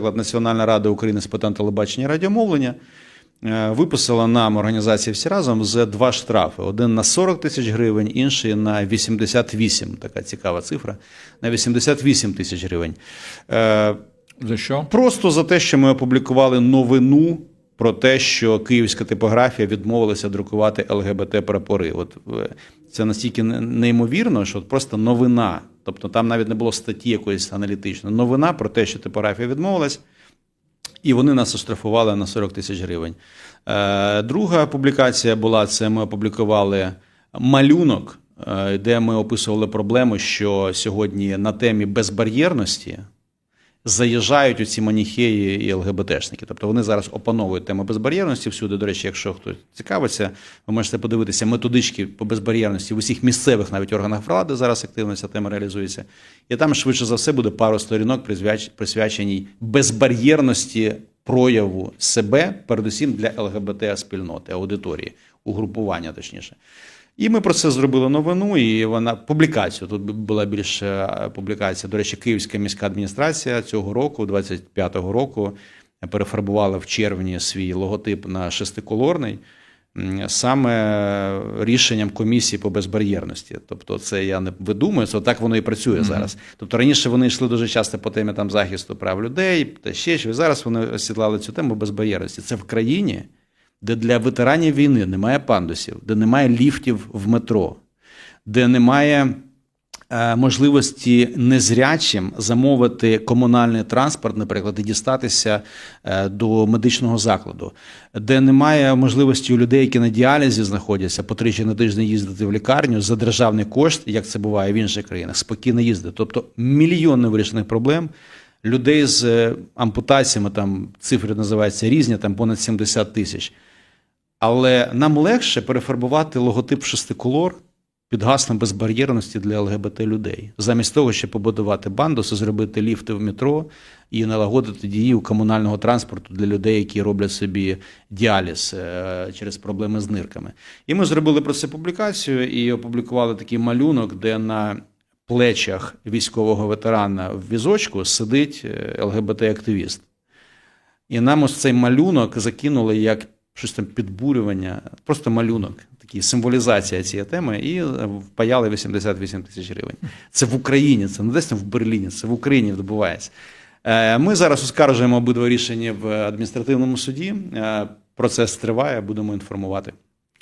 Наприклад, Національна рада України з питань телебачення і радіомовлення е, виписала нам організації всі разом за два штрафи: один на 40 тисяч гривень, інший на 88, така цікава цифра, на 88 тисяч гривень. Е, За що? Просто за те, що ми опублікували новину про те, що київська типографія відмовилася друкувати ЛГБТ прапори. От е, це настільки неймовірно, що просто новина. Тобто там навіть не було статті якоїсь аналітичної. Новина про те, що типографія відмовилась, і вони нас оштрафували на 40 тисяч гривень. Е, Друга публікація була: це ми опублікували малюнок, е, де ми описували проблему, що сьогодні на темі безбар'єрності заїжджають у ці маніхеї і ЛГБТшники. Тобто вони зараз опановують тему безбар'єрності всюди. До речі, якщо хтось цікавиться, ви можете подивитися методички по безбар'єрності в усіх місцевих навіть органах влади зараз активно ця тема реалізується. І там швидше за все буде пару сторінок присвяченій безбар'єрності прояву себе, передусім для ЛГБТ спільноти, аудиторії, угрупування, точніше. І ми про це зробили новину, і вона публікацію. Тут була більше публікація. До речі, Київська міська адміністрація цього року, 25-го року, перефарбувала в червні свій логотип на шестиколорний. Саме рішенням комісії по безбар'єрності. Тобто, це я не видумую, це так воно і працює зараз. Тобто раніше вони йшли дуже часто по темі там захисту прав людей та ще щось. Зараз вони осідлали цю тему безбар'єрності. Це в країні, де для ветеранів війни немає пандусів, де немає ліфтів в метро, де немає е, можливості незрячим замовити комунальний транспорт, наприклад, і дістатися е, до медичного закладу, де немає можливості у людей, які на діалізі знаходяться, по тричі на тиждень їздити в лікарню за державний кошт, як це буває в інших країнах, спокійно їздити. Тобто мільйони вирішених проблем. Людей з е, ампутаціями, там цифри називаються різні, там понад 70 тисяч. Але нам легше перефарбувати логотип шестиколор під гаслом безбар'єрності для ЛГБТ людей, замість того, щоб побудувати бандуси, зробити ліфти в метро і налагодити дію комунального транспорту для людей, які роблять собі діаліз е, через проблеми з нирками. І ми зробили про це публікацію і опублікували такий малюнок, де на плечах військового ветерана в візочку сидить е, ЛГБТ-активіст. І нам ось цей малюнок закинули як щось там підбурювання, просто малюнок, такі символізація цієї теми, і е, впаяли 88 тисяч гривень. Це в Україні, це не десь там в Берліні, це в Україні відбувається. Е, Ми зараз оскаржуємо обидва рішення в адміністративному суді. Е, Процес триває, будемо інформувати.